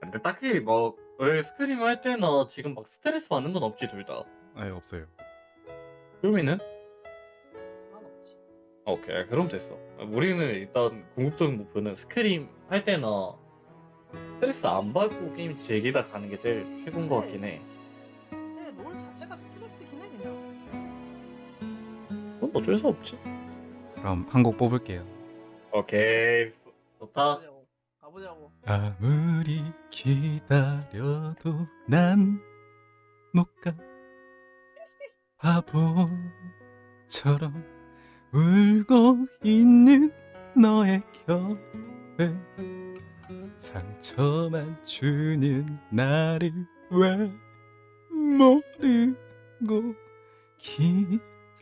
근데 딱히 뭐왜 스크림 할 때나 지금 막 스트레스 받는 건 없지 둘 다. 아예 없어요. 효미는? 난 없지. 오케이 그럼 됐어. 우리는 일단 궁극적인 목표는 스크림 할 때나 스트레스 안 받고 게임 즐기다 가는 게 제일 최고인 것 같긴 해. 근데 롤 자체가 스트레스긴 해 그냥. 그건 어쩔 수 없지. 그럼 한 곡 뽑을게요. 오케이 좋다. 가보자고. 아무리 기다려도 난 못 가. 바보처럼 울고 있는 너의 곁에 상처만 주는 나를 왜 모르고 기다리니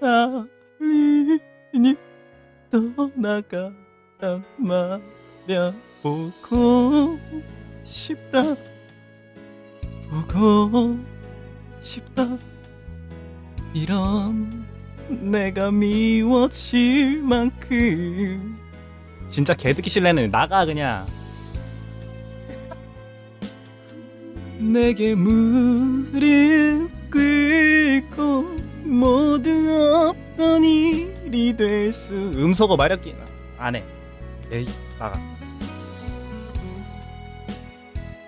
떠나가란 말야 보고 싶다. 보고 싶다. 이런 내가 미워질 만큼. 진짜 개 듣기 실래는 나가 그냥. 내게 무릎 꿇고 모두 없던 일이 될 수. 음소거 마렵기 안해 에이 나가.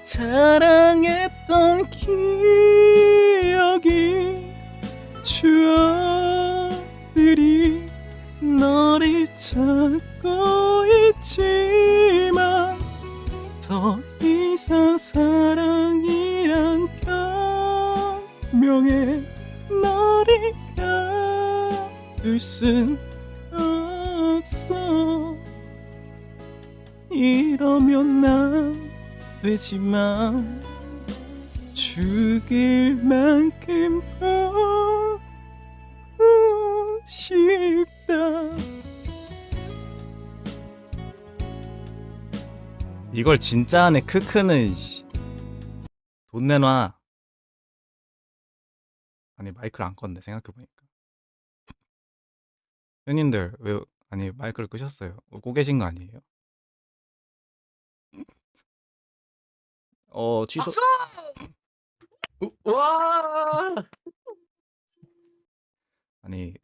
사랑했던 기억이 추억들이 너를 찾고 있지만 더 이상 사랑이란 변명에 너를 가둘 순 없어 이러면 난 되지만 죽일 만큼 보고 싶다. 이걸 진짜 하네 크크는 씨. 돈 내놔. 아니 마이크를 안 껐네 생각해보니까. 형님들 왜 아니 마이크를 끄셨어요? 웃고 계신 거 아니에요? 어 취소 박수! 우- 와 아니